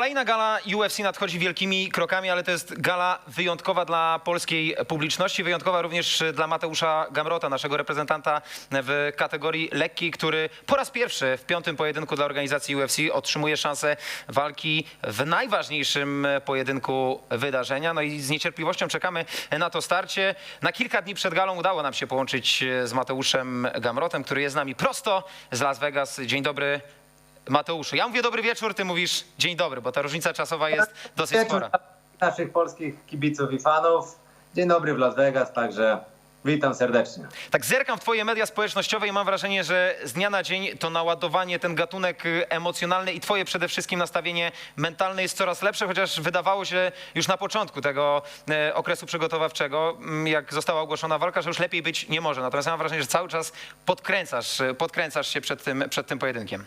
Kolejna gala UFC nadchodzi wielkimi krokami, ale to jest gala wyjątkowa dla polskiej publiczności, wyjątkowa również dla Mateusza Gamrota, naszego reprezentanta w kategorii lekkiej, który po raz pierwszy w piątym pojedynku dla organizacji UFC otrzymuje szansę walki w najważniejszym pojedynku wydarzenia. No i z niecierpliwością czekamy na to starcie. Na kilka dni przed galą udało nam się połączyć z Mateuszem Gamrotem, który jest z nami prosto z Las Vegas. Dzień dobry. Mateuszu, ja mówię dobry wieczór, ty mówisz dzień dobry, bo ta różnica czasowa jest dosyć spora. naszych polskich kibiców i fanów. Dzień dobry w Las Vegas, także witam serdecznie. Tak zerkam w twoje media społecznościowe i mam wrażenie, że z dnia na dzień to naładowanie, ten gatunek y, emocjonalny i twoje przede wszystkim nastawienie mentalne jest coraz lepsze, chociaż wydawało się już na początku tego e, okresu przygotowawczego, mm, jak została ogłoszona walka, że już lepiej być nie może. Natomiast mam wrażenie, że cały czas podkręcasz, y, podkręcasz się przed tym, przed tym pojedynkiem.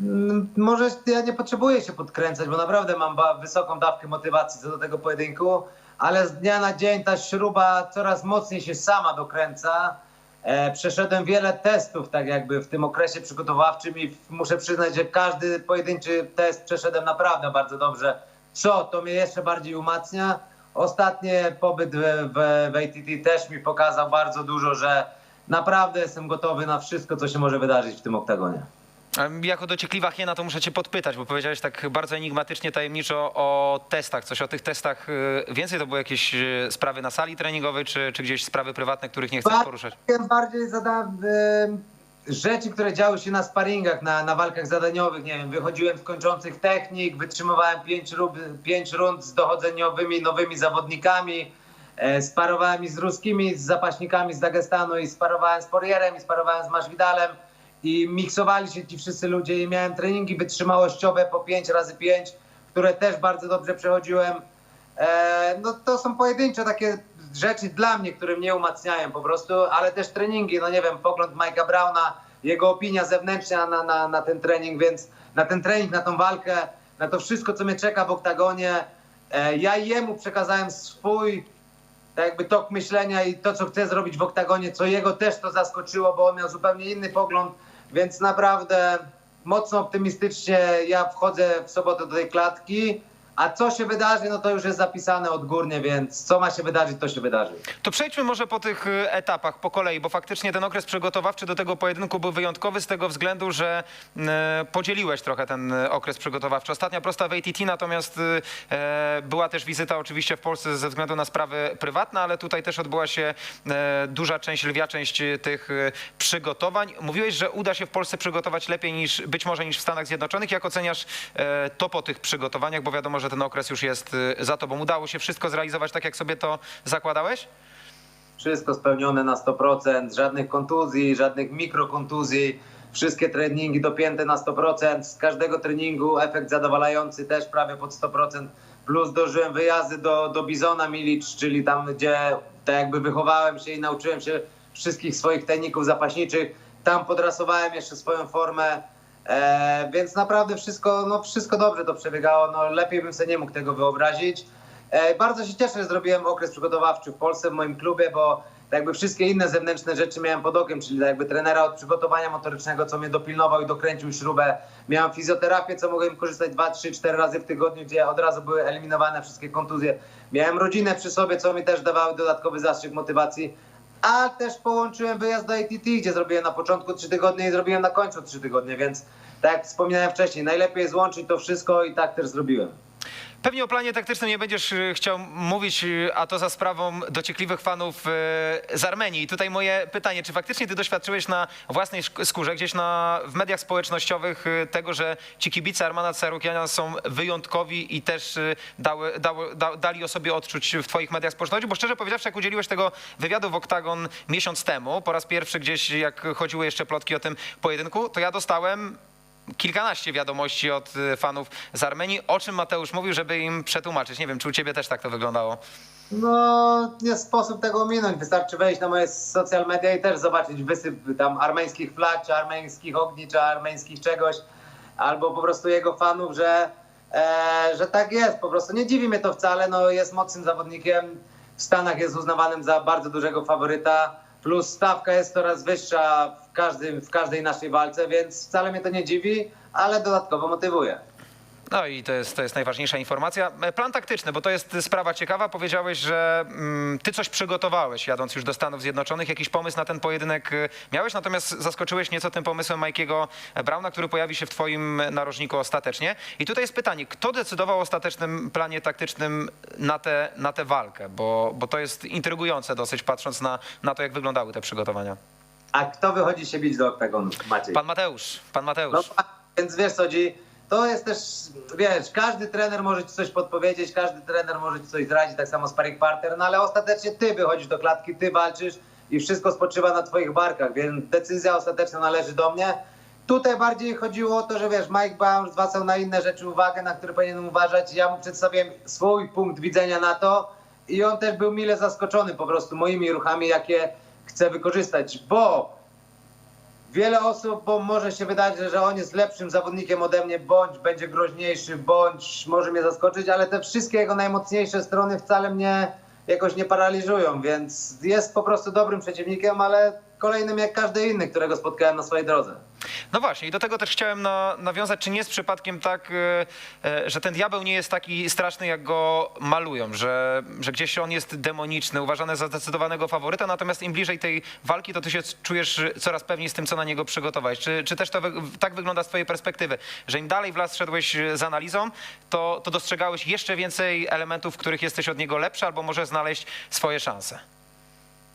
Mm, Może ja nie potrzebuję się podkręcać, bo naprawdę mam wysoką dawkę motywacji co do tego pojedynku, ale z dnia na dzień ta śruba coraz mocniej się sama dokręca. E, przeszedłem wiele testów, tak jakby w tym okresie przygotowawczym i muszę przyznać, że każdy pojedynczy test przeszedłem naprawdę bardzo dobrze. Co to mnie jeszcze bardziej umacnia. Ostatnie pobyt w, w, w ATT też mi pokazał bardzo dużo, że naprawdę jestem gotowy na wszystko, co się może wydarzyć w tym oktagonie. Jako dociekliwa hiena to muszę cię podpytać, bo powiedziałeś tak bardzo enigmatycznie, tajemniczo o testach. Coś o tych testach y, więcej? To były jakieś y, sprawy na sali treningowej, czy, czy gdzieś sprawy prywatne, których nie chcesz poruszać? Bardziej zadałem rzeczy, które działy się na sparingach, na, na walkach zadaniowych. Nie wiem, wychodziłem z kończących technik, wytrzymywałem pięć, rub, pięć rund z dochodzeniowymi nowymi zawodnikami. E, sparowałem i z ruskimi, z zapaśnikami z Dagestanu i sparowałem z Porierem i sparowałem z Maszwidalem i miksowali się ci wszyscy ludzie i miałem treningi wytrzymałościowe po 5 razy 5, które też bardzo dobrze przechodziłem. E, no to są pojedyncze takie rzeczy dla mnie, które mnie umacniają po prostu, ale też treningi, no nie wiem, pogląd Mike'a Browna, jego opinia zewnętrzna na, na, na ten trening, więc na ten trening, na tą walkę, na to wszystko, co mnie czeka w oktagonie. E, ja jemu przekazałem swój tak jakby tok myślenia i to, co chce zrobić w oktagonie, co jego też to zaskoczyło, bo on miał zupełnie inny pogląd, więc naprawdę mocno optymistycznie ja wchodzę w sobotę do tej klatki, a co się wydarzy, no to już jest zapisane odgórnie, więc co ma się wydarzyć, to się wydarzy. To przejdźmy może po tych y, etapach, po kolei, bo faktycznie ten okres przygotowawczy do tego pojedynku był wyjątkowy z tego względu, że y, podzieliłeś trochę ten y, okres przygotowawczy. Ostatnia prosta w ATT, natomiast e, była też wizyta oczywiście w Polsce ze względu na sprawy prywatne, ale tutaj też odbyła się e, duża część, lwia część tych przygotowań. Mówiłeś, że uda się w Polsce przygotować lepiej niż być może niż w Stanach Zjednoczonych. Jak oceniasz e, to po tych przygotowaniach, bo wiadomo, że ten okres już jest y, za tobą. Udało się wszystko zrealizować tak, jak sobie to zakładałeś? Wszystko spełnione na 100%, żadnych kontuzji, żadnych mikrokontuzji, wszystkie treningi dopięte na 100%, z każdego treningu efekt zadowalający też prawie pod 100%, plus dożyłem wyjazdy do, do Bizona Milic, czyli tam, gdzie tak jakby wychowałem się i nauczyłem się wszystkich swoich techników zapaśniczych, tam podrasowałem jeszcze swoją formę, e, więc naprawdę wszystko, no wszystko dobrze to przebiegało, no lepiej bym sobie nie mógł tego wyobrazić. E, Bardzo się cieszę, że zrobiłem okres przygotowawczy w Polsce, w moim klubie, bo tak jakby wszystkie inne zewnętrzne rzeczy miałem pod okiem, czyli tak jakby trenera od przygotowania motorycznego, co mnie dopilnował i dokręcił śrubę. Miałem fizjoterapię, co mogłem korzystać 2, 3, 4 razy w tygodniu, gdzie od razu były eliminowane wszystkie kontuzje. Miałem rodzinę przy sobie, co mi też dawały dodatkowy zastrzyk motywacji. A też połączyłem wyjazd do ATT, gdzie zrobiłem na początku 3 tygodnie i zrobiłem na końcu 3 tygodnie, więc tak jak wspominałem wcześniej, najlepiej złączyć to wszystko i tak też zrobiłem. Pewnie o planie taktycznym nie będziesz y, chciał mówić, y, a to za sprawą dociekliwych fanów y, z Armenii. I tutaj moje pytanie, czy faktycznie ty doświadczyłeś na własnej skórze, gdzieś na, w mediach społecznościowych tego, że ci kibice Armana Carukiana są wyjątkowi i też dały, dały, da, dali o sobie odczuć w twoich mediach społecznościowych? Bo szczerze powiedziawszy, jak udzieliłeś tego wywiadu w Oktagon miesiąc temu, po raz pierwszy gdzieś, jak chodziły jeszcze plotki o tym pojedynku, to ja dostałem kilkanaście wiadomości od y, fanów z Armenii, o czym Mateusz mówił, żeby im przetłumaczyć. Nie wiem, czy u ciebie też tak to wyglądało. No, jest sposób tego ominąć. Wystarczy wejść na moje social media i też zobaczyć wysyp tam armeńskich flag, czy armeńskich ogni, czy armeńskich czegoś, albo po prostu jego fanów, że, e, że tak jest. Po prostu nie dziwi mnie to wcale. No, jest mocnym zawodnikiem. W Stanach jest uznawanym za bardzo dużego faworyta. Plus stawka jest coraz wyższa każdym, w każdej naszej walce, więc wcale mnie to nie dziwi, ale dodatkowo motywuje. No i to jest, to jest najważniejsza informacja. E, Plan taktyczny, bo to jest sprawa ciekawa. Powiedziałeś, że mm, ty coś przygotowałeś jadąc już do Stanów Zjednoczonych. Jakiś pomysł na ten pojedynek e, miałeś, natomiast zaskoczyłeś nieco tym pomysłem Mikey'ego Brauna, który pojawi się w twoim narożniku ostatecznie. I tutaj jest pytanie, kto decydował o ostatecznym planie taktycznym na tę na tę walkę? Bo, bo to jest intrygujące dosyć, patrząc na, na to, jak wyglądały te przygotowania. A kto wychodzi się bić do oktagonu, Maciej? Pan Mateusz, pan Mateusz. No, więc wiesz co, Dzi, to jest też, wiesz, każdy trener może ci coś podpowiedzieć, każdy trener może ci coś zdradzić, tak samo sparring partner, no ale ostatecznie ty wychodzisz do klatki, ty walczysz i wszystko spoczywa na twoich barkach, więc decyzja ostateczna należy do mnie. Tutaj bardziej chodziło o to, że wiesz, Mike Brown zwracał na inne rzeczy uwagę, na które powinienem uważać. Ja mu przedstawiłem swój punkt widzenia na to i on też był mile zaskoczony po prostu moimi ruchami, jakie chce wykorzystać, bo Wiele osób bo może się wydać, że on jest lepszym zawodnikiem ode mnie, bądź będzie groźniejszy, bądź może mnie zaskoczyć, ale te wszystkie jego najmocniejsze strony wcale mnie jakoś nie paraliżują, więc jest po prostu dobrym przeciwnikiem, ale kolejnym jak każdy inny, którego spotkałem na swojej drodze. No właśnie, i do tego też chciałem na, nawiązać, czy nie jest przypadkiem tak, e, e, że ten diabeł nie jest taki straszny, jak go malują, że, że gdzieś on jest demoniczny, uważany za zdecydowanego faworyta, natomiast im bliżej tej walki, to ty się czujesz coraz pewniej z tym, co na niego przygotowałeś. Czy, czy też to wy, tak wygląda z twojej perspektywy, że im dalej w las szedłeś z analizą, to, to dostrzegałeś jeszcze więcej elementów, w których jesteś od niego lepszy, albo może znaleźć swoje szanse?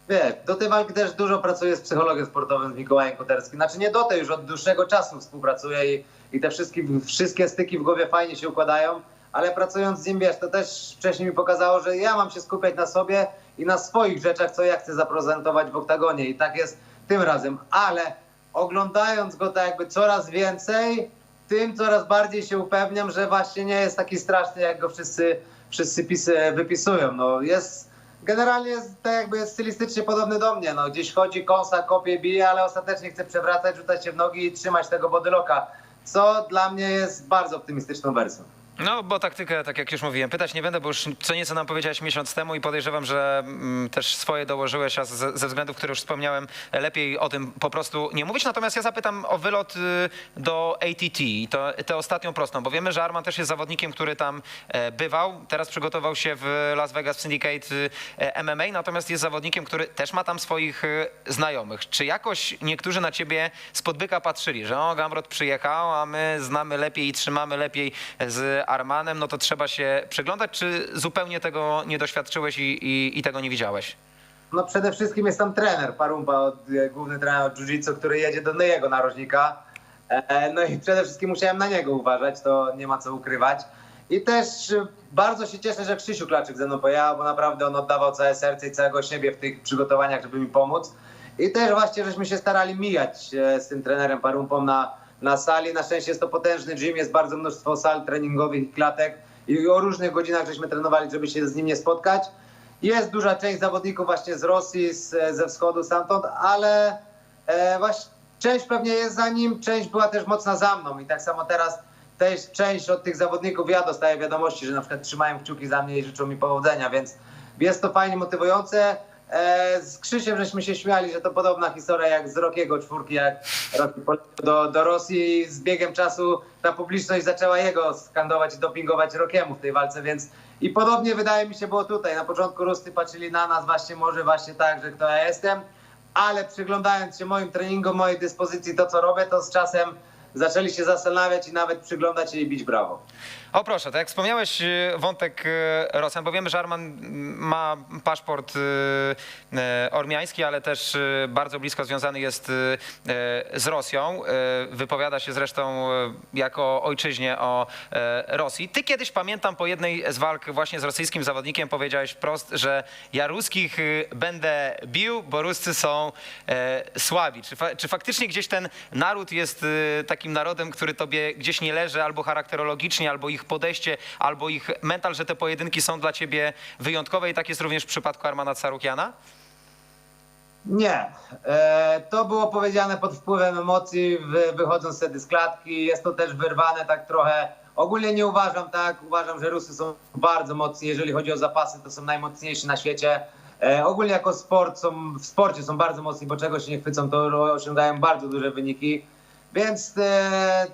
Wiesz, do tej walki też dużo pracuję z psychologiem sportowym z Mikołajem Koterskim. Znaczy nie do tej, już od dłuższego czasu współpracuję i, i te wszystkie, wszystkie styki w głowie fajnie się układają, ale pracując z nim, wiesz, to też wcześniej mi pokazało, że ja mam się skupiać na sobie i na swoich rzeczach, co ja chcę zaprezentować w oktagonie i tak jest tym razem, ale oglądając go tak jakby coraz więcej, tym coraz bardziej się upewniam, że właśnie nie jest taki straszny, jak go wszyscy, wszyscy pisy, wypisują. No jest generalnie jest, tak jakby jest stylistycznie podobny do mnie. No, gdzieś chodzi, kąsa, kopie, bije, ale ostatecznie chce przewracać, rzucać się w nogi i trzymać tego bodyloka, co dla mnie jest bardzo optymistyczną wersją. No, bo taktykę, tak jak już mówiłem, pytać nie będę, bo już co nieco nam powiedziałeś miesiąc temu i podejrzewam, że mm, też swoje dołożyłeś, a ze, względów, które już wspomniałem, lepiej o tym po prostu nie mówić. Natomiast ja zapytam o wylot y, do ATT to, tę ostatnią prostą, bo wiemy, że Arman też jest zawodnikiem, który tam e, bywał. Teraz przygotował się w Las Vegas w Syndicate e, MMA, natomiast jest zawodnikiem, który też ma tam swoich y, znajomych. Czy jakoś niektórzy na ciebie z podbyka patrzyli, że o, Gamrot przyjechał, a my znamy lepiej i trzymamy lepiej z Armanem, no to trzeba się przyglądać, czy zupełnie tego nie doświadczyłeś i, i, i tego nie widziałeś? No przede wszystkim jest tam trener Parumpa, od, e, główny trener jiu-jitsu, który jedzie do jego narożnika. E, no i przede wszystkim musiałem na niego uważać, to nie ma co ukrywać. I też e, bardzo się cieszę, że Krzysiu Klaczyk ze mną pojechał, bo naprawdę on oddawał całe serce i całego siebie w tych przygotowaniach, żeby mi pomóc. I też właśnie żeśmy się starali mijać z tym trenerem Parumpą na, na sali. Na szczęście jest to potężny gym, jest bardzo mnóstwo sal treningowych i klatek i o różnych godzinach żeśmy trenowali, żeby się z nim nie spotkać. Jest duża część zawodników właśnie z Rosji, z, ze wschodu stamtąd, ale e, właśnie część pewnie jest za nim, część była też mocna za mną i tak samo teraz też część od tych zawodników ja dostaję wiadomości, że na przykład trzymają kciuki za mnie i życzą mi powodzenia, więc jest to fajnie motywujące. E, z Krzysiem żeśmy się śmiali, że to podobna historia jak z Rokiego czwórki, jak poleciał do, do Rosji z biegiem czasu ta publiczność zaczęła jego skandować i dopingować Rokiemu w tej walce, więc i podobnie wydaje mi się było tutaj. Na początku Rusty patrzyli na nas właśnie może właśnie tak, że kto ja jestem, ale przyglądając się moim treningom, mojej dyspozycji, to co robię, to z czasem zaczęli się zastanawiać i nawet przyglądać się i bić brawo. O proszę, tak jak wspomniałeś y, wątek y, Rosjan, bo wiemy, że Arman mm, ma paszport y, ormiański, ale też bardzo blisko związany jest z Rosją. Wypowiada się zresztą jako ojczyźnie o Rosji. Ty kiedyś, pamiętam, po jednej z walk właśnie z rosyjskim zawodnikiem powiedziałeś wprost, że ja ruskich będę bił, bo Ruscy są słabi. Czy, fa- czy faktycznie gdzieś ten naród jest takim narodem, który tobie gdzieś nie leży albo charakterologicznie, albo ich podejście, albo ich mental, że te pojedynki są dla ciebie wyjątkowe i tak jest również w przypadku Armana Carukiana? Nie. E, to było powiedziane pod wpływem emocji, wy, wychodząc wtedy z klatki. Jest to też wyrwane tak trochę. Ogólnie nie uważam tak. Uważam, że Rusy są bardzo mocni. Jeżeli chodzi o zapasy, to są najmocniejsi na świecie. E, ogólnie jako sport są, w sporcie są bardzo mocni, bo czego się nie chwycą, to osiągają bardzo duże wyniki. Więc e,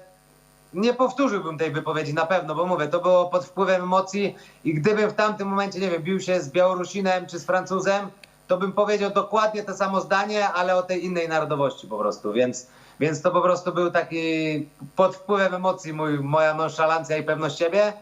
nie powtórzyłbym tej wypowiedzi na pewno, bo mówię, to było pod wpływem emocji i gdybym w tamtym momencie, nie wiem, bił się z Białorusinem czy z Francuzem, to bym powiedział dokładnie to samo zdanie, ale o tej innej narodowości po prostu, więc, więc to po prostu był taki pod wpływem emocji mój, moja nonszalancja i pewność siebie.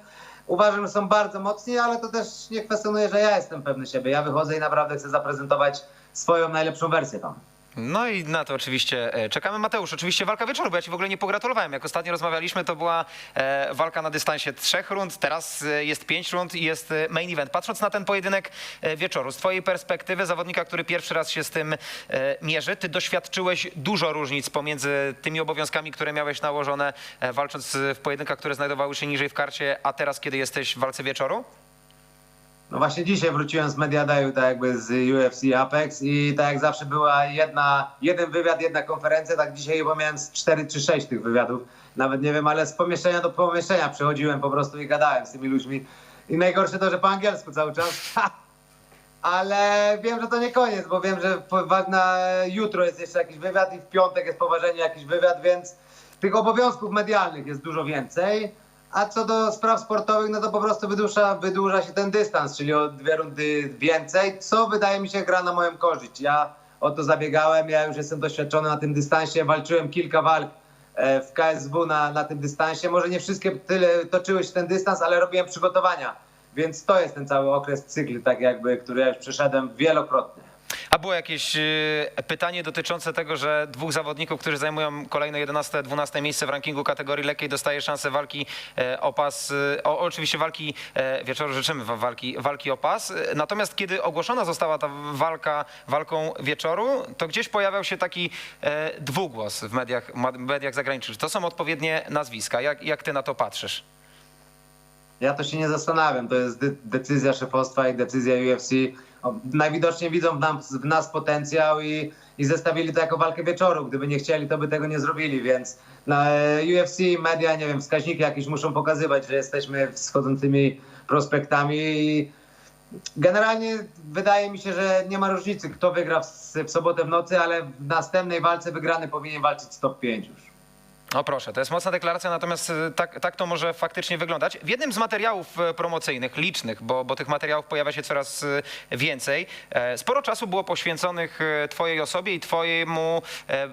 Uważam, że są bardzo mocni, ale to też nie kwestionuje, że ja jestem pewny siebie. Ja wychodzę i naprawdę chcę zaprezentować swoją najlepszą wersję tam. No i na to oczywiście e, czekamy. Mateusz, oczywiście walka wieczoru, bo ja ci w ogóle nie pogratulowałem. Jak ostatnio rozmawialiśmy, to była e, walka na dystansie trzech rund, teraz e, jest pięć rund i jest main event. Patrząc na ten pojedynek wieczoru, z twojej perspektywy, zawodnika, który pierwszy raz się z tym mierzy, ty doświadczyłeś dużo różnic pomiędzy tymi obowiązkami, które miałeś nałożone, walcząc w pojedynkach, które znajdowały się niżej w karcie, a teraz, kiedy jesteś w walce wieczoru? No właśnie dzisiaj wróciłem z Mediadaju, tak jakby z UFC Apex i tak jak zawsze była jedna, jeden wywiad, jedna konferencja, tak dzisiaj chyba miałem z 4 czy 6 tych wywiadów, nawet nie wiem, ale z pomieszczenia do pomieszczenia przychodziłem po prostu i gadałem z tymi ludźmi. I najgorsze to, że po angielsku cały czas. Ale wiem, że to nie koniec, bo wiem, że na jutro jest jeszcze jakiś wywiad i w piątek jest poważenie jakiś wywiad, więc tych obowiązków medialnych jest dużo więcej. A co do spraw sportowych, no to po prostu wydłuża, wydłuża się ten dystans, czyli o dwie rundy więcej, co wydaje mi się gra na moją korzyść. Ja o to zabiegałem, ja już jestem doświadczony na tym dystansie, walczyłem kilka walk e, w KSW na, na tym dystansie. Może nie wszystkie tyle toczyły się ten dystans, ale robiłem przygotowania. Więc to jest ten cały okres cykl, tak jakby, który ja już przeszedłem wielokrotnie. A było jakieś y, pytanie dotyczące tego, że dwóch zawodników, którzy zajmują kolejne 11-12 miejsce w rankingu kategorii lekkiej, dostaje szansę walki e, o pas, y, o, oczywiście walki e, wieczoru, życzymy wam walki, walki o pas. Natomiast kiedy ogłoszona została ta walka walką wieczoru, to gdzieś pojawiał się taki e, dwugłos w mediach, mediach zagranicznych. To są odpowiednie nazwiska. Jak, jak ty na to patrzysz? Ja to się nie zastanawiam. To jest de- decyzja szefostwa i decyzja UFC. Najwidoczniej widzą w nas, w nas potencjał i, i zestawili to jako walkę wieczoru. Gdyby nie chcieli, to by tego nie zrobili, więc na e, UFC, media, nie wiem, wskaźniki jakieś muszą pokazywać, że jesteśmy wschodzącymi prospektami i generalnie wydaje mi się, że nie ma różnicy, kto wygra w, w sobotę w nocy, ale w następnej walce wygrany powinien walczyć z top 5 już. O proszę, to jest mocna deklaracja, natomiast y, tak, tak to może faktycznie wyglądać. W jednym z materiałów e, promocyjnych, licznych, bo, bo tych materiałów pojawia się coraz y, więcej, e, sporo czasu było poświęconych twojej osobie i twojemu, e,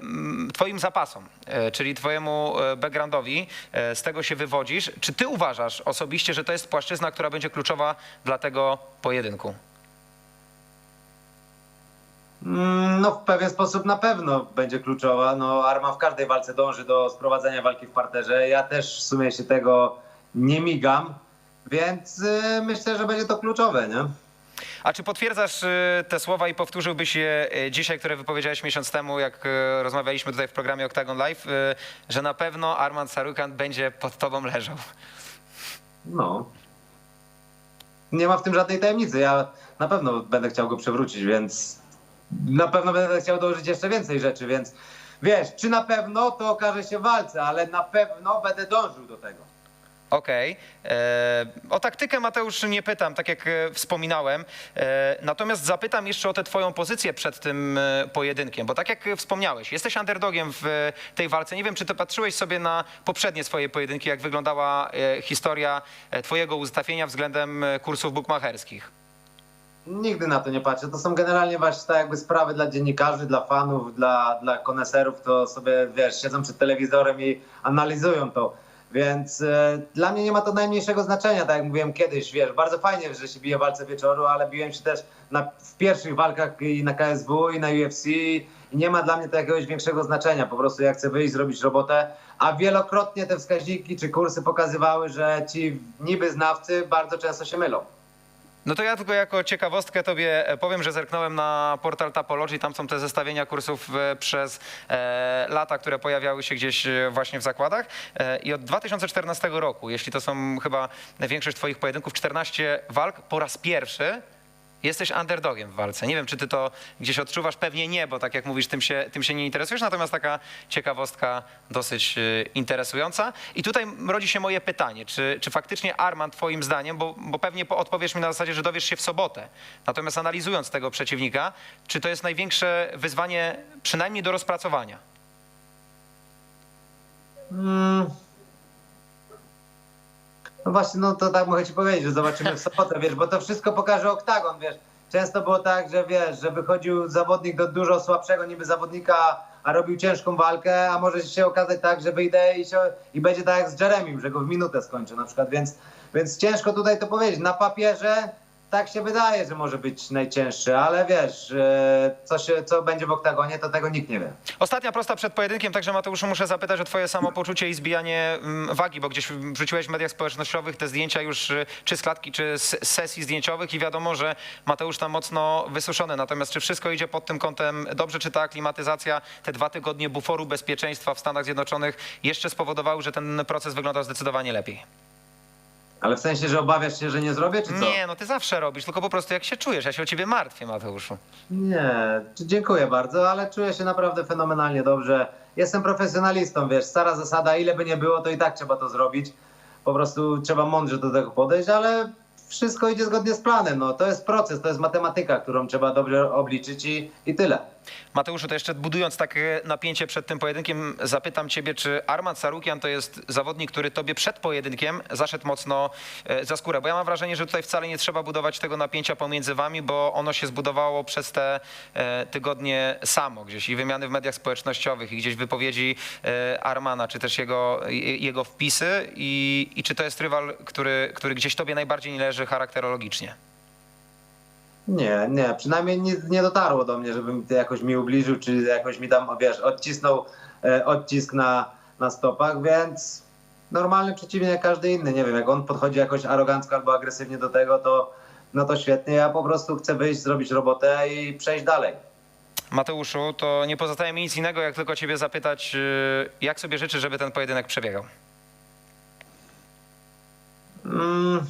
twoim zapasom, e, czyli twojemu backgroundowi. Z tego się wywodzisz. Czy ty uważasz osobiście, że to jest płaszczyzna, która będzie kluczowa dla tego pojedynku? Mm, No w pewien sposób na pewno będzie kluczowa. No Arma w każdej walce dąży do sprowadzenia walki w parterze. Ja też w sumie się tego nie migam, więc y, myślę, że będzie to kluczowe, nie? A czy potwierdzasz y, te słowa i powtórzyłbyś je y, dzisiaj, które wypowiedziałeś miesiąc temu, jak rozmawialiśmy tutaj w programie Octagon Live, że na pewno Armand Sarukan będzie pod tobą leżał? No. Nie ma w tym żadnej tajemnicy. Ja na pewno będę chciał go przewrócić, więc na pewno będę chciał dołożyć jeszcze więcej rzeczy, więc wiesz, czy na pewno to okaże się w walce, ale na pewno będę dążył do tego. Okej. E, O taktykę Mateusz nie pytam, tak jak e, wspominałem. E, Natomiast zapytam jeszcze o tę twoją pozycję przed tym pojedynkiem, bo tak jak wspomniałeś, jesteś underdogiem w tej walce. Nie wiem, czy ty patrzyłeś sobie na poprzednie swoje pojedynki, jak wyglądała historia twojego ustawienia względem kursów bukmacherskich. Nigdy na to nie patrzę. To są generalnie właśnie tak jakby sprawy dla dziennikarzy, dla fanów, dla, dla koneserów, to sobie, wiesz, siedzą przed telewizorem i analizują to. Więc e, dla mnie nie ma to najmniejszego znaczenia, tak jak mówiłem kiedyś, wiesz, bardzo fajnie, że się bije walce wieczoru, ale biłem się też na, w pierwszych walkach i na KSW i na UFC i nie ma dla mnie to jakiegoś większego znaczenia. Po prostu ja chcę wyjść, zrobić robotę, a wielokrotnie te wskaźniki czy kursy pokazywały, że ci niby znawcy bardzo często się mylą. No to ja tylko jako ciekawostkę tobie e, powiem, że zerknąłem na portal Tapology, tam są te zestawienia kursów e, przez e, lata, które pojawiały się gdzieś właśnie w zakładach. I od 2014 roku, jeśli to są chyba większość twoich pojedynków, 14 walk, po raz pierwszy jesteś underdogiem w walce. Nie wiem, czy ty to gdzieś odczuwasz, pewnie nie, bo tak jak mówisz, tym się, tym się nie interesujesz, natomiast taka ciekawostka dosyć e, interesująca. I tutaj rodzi się moje pytanie, czy, czy faktycznie Arman twoim zdaniem, bo, bo pewnie po- odpowiesz mi na zasadzie, że dowiesz się w sobotę, natomiast analizując tego przeciwnika, czy to jest największe wyzwanie przynajmniej do rozpracowania? Mm, No właśnie, no to tak mogę ci powiedzieć, że zobaczymy w sobotę, wiesz, bo to wszystko pokaże oktagon, wiesz. Często było tak, że wiesz, że wychodził zawodnik do dużo słabszego niby zawodnika, a robił ciężką walkę, a może się okazać tak, że wyjdę i, się, i będzie tak jak z Jeremim, że go w minutę skończę na przykład, więc, więc ciężko tutaj to powiedzieć. Na papierze tak się wydaje, że może być najcięższy, ale wiesz, e, co, się, co będzie w oktagonie, to tego nikt nie wie. Ostatnia prosta przed pojedynkiem, także Mateuszu muszę zapytać o twoje samopoczucie i zbijanie mm, wagi, bo gdzieś wrzuciłeś w mediach społecznościowych te zdjęcia już y, czy z klatki, czy z sesji zdjęciowych i wiadomo, że Mateusz tam mocno wysuszony. Natomiast czy wszystko idzie pod tym kątem dobrze, czy ta aklimatyzacja, te dwa tygodnie buforu bezpieczeństwa w Stanach Zjednoczonych jeszcze spowodowały, że ten proces wyglądał zdecydowanie lepiej? Ale w sensie, że obawiasz się, że nie zrobię, czy co? Nie, no ty zawsze robisz, tylko po prostu jak się czujesz, ja się o ciebie martwię, Mateuszu. Nie, czy- dziękuję bardzo, ale czuję się naprawdę fenomenalnie dobrze. Jestem profesjonalistą, wiesz, stara zasada, ile by nie było, to i tak trzeba to zrobić. Po prostu trzeba mądrze do tego podejść, ale wszystko idzie zgodnie z planem. No, to jest proces, to jest matematyka, którą trzeba dobrze obliczyć i, i tyle. Mateuszu, to jeszcze budując takie napięcie przed tym pojedynkiem, zapytam ciebie, czy Armand Sarukian to jest zawodnik, który tobie przed pojedynkiem zaszedł mocno e, za skórę? Bo ja mam wrażenie, że tutaj wcale nie trzeba budować tego napięcia pomiędzy wami, bo ono się zbudowało przez te e, tygodnie samo gdzieś i wymiany w mediach społecznościowych i gdzieś wypowiedzi e, Armana, czy też jego, je- jego wpisy i, i czy to jest rywal, który, który gdzieś tobie najbardziej nie leży charakterologicznie? Nie, nie, przynajmniej nie, nie dotarło do mnie, żebym jakoś mi ubliżył, czy jakoś mi tam, wiesz, odcisnął e, odcisk na, na stopach, więc normalny przeciwnik jak każdy inny. Nie wiem, jak on podchodzi jakoś arogancko albo agresywnie do tego, to no to świetnie. Ja po prostu chcę wyjść, zrobić robotę i przejść dalej. Mateuszu, to nie pozostaje mi nic innego, jak tylko ciebie zapytać, y, jak sobie życzysz, żeby ten pojedynek przebiegał? Mm,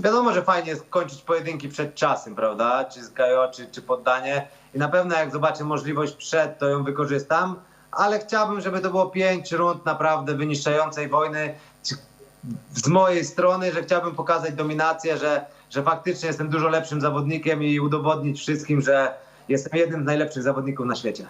wiadomo, że fajnie jest kończyć pojedynki przed czasem, prawda? Czy KO, czy, czy poddanie. I na pewno jak zobaczę możliwość przed, to ją wykorzystam. Ale chciałbym, żeby to było pięć rund naprawdę wyniszczającej wojny z mojej strony, że chciałbym pokazać dominację, że, że faktycznie jestem dużo lepszym zawodnikiem i udowodnić wszystkim, że jestem jednym z najlepszych zawodników na świecie.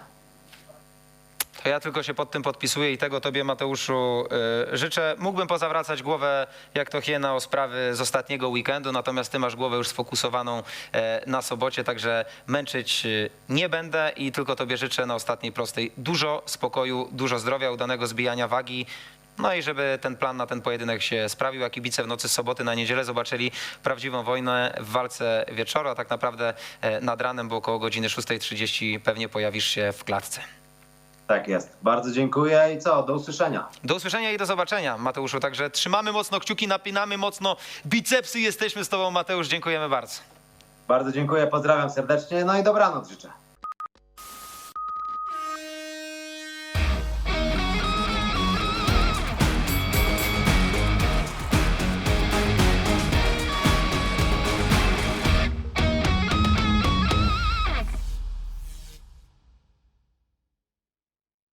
Ja tylko się pod tym podpisuję i tego tobie, Mateuszu, y, życzę. Mógłbym pozawracać głowę jak to hiena o sprawy z ostatniego weekendu, natomiast ty masz głowę już sfokusowaną e, na sobocie, także męczyć y, nie będę i tylko tobie życzę na ostatniej prostej dużo spokoju, dużo zdrowia, udanego zbijania wagi. No i żeby ten plan na ten pojedynek się sprawił, a kibice w nocy z soboty na niedzielę zobaczyli prawdziwą wojnę w walce wieczoru, a tak naprawdę e, nad ranem, bo około godziny 6.30 pewnie pojawisz się w klatce. Tak jest. Bardzo dziękuję i co? Do usłyszenia. Do usłyszenia i do zobaczenia, Mateuszu. Także trzymamy mocno kciuki, napinamy mocno bicepsy. Jesteśmy z Tobą, Mateusz. Dziękujemy bardzo. Bardzo dziękuję, pozdrawiam serdecznie, no i dobranoc życzę.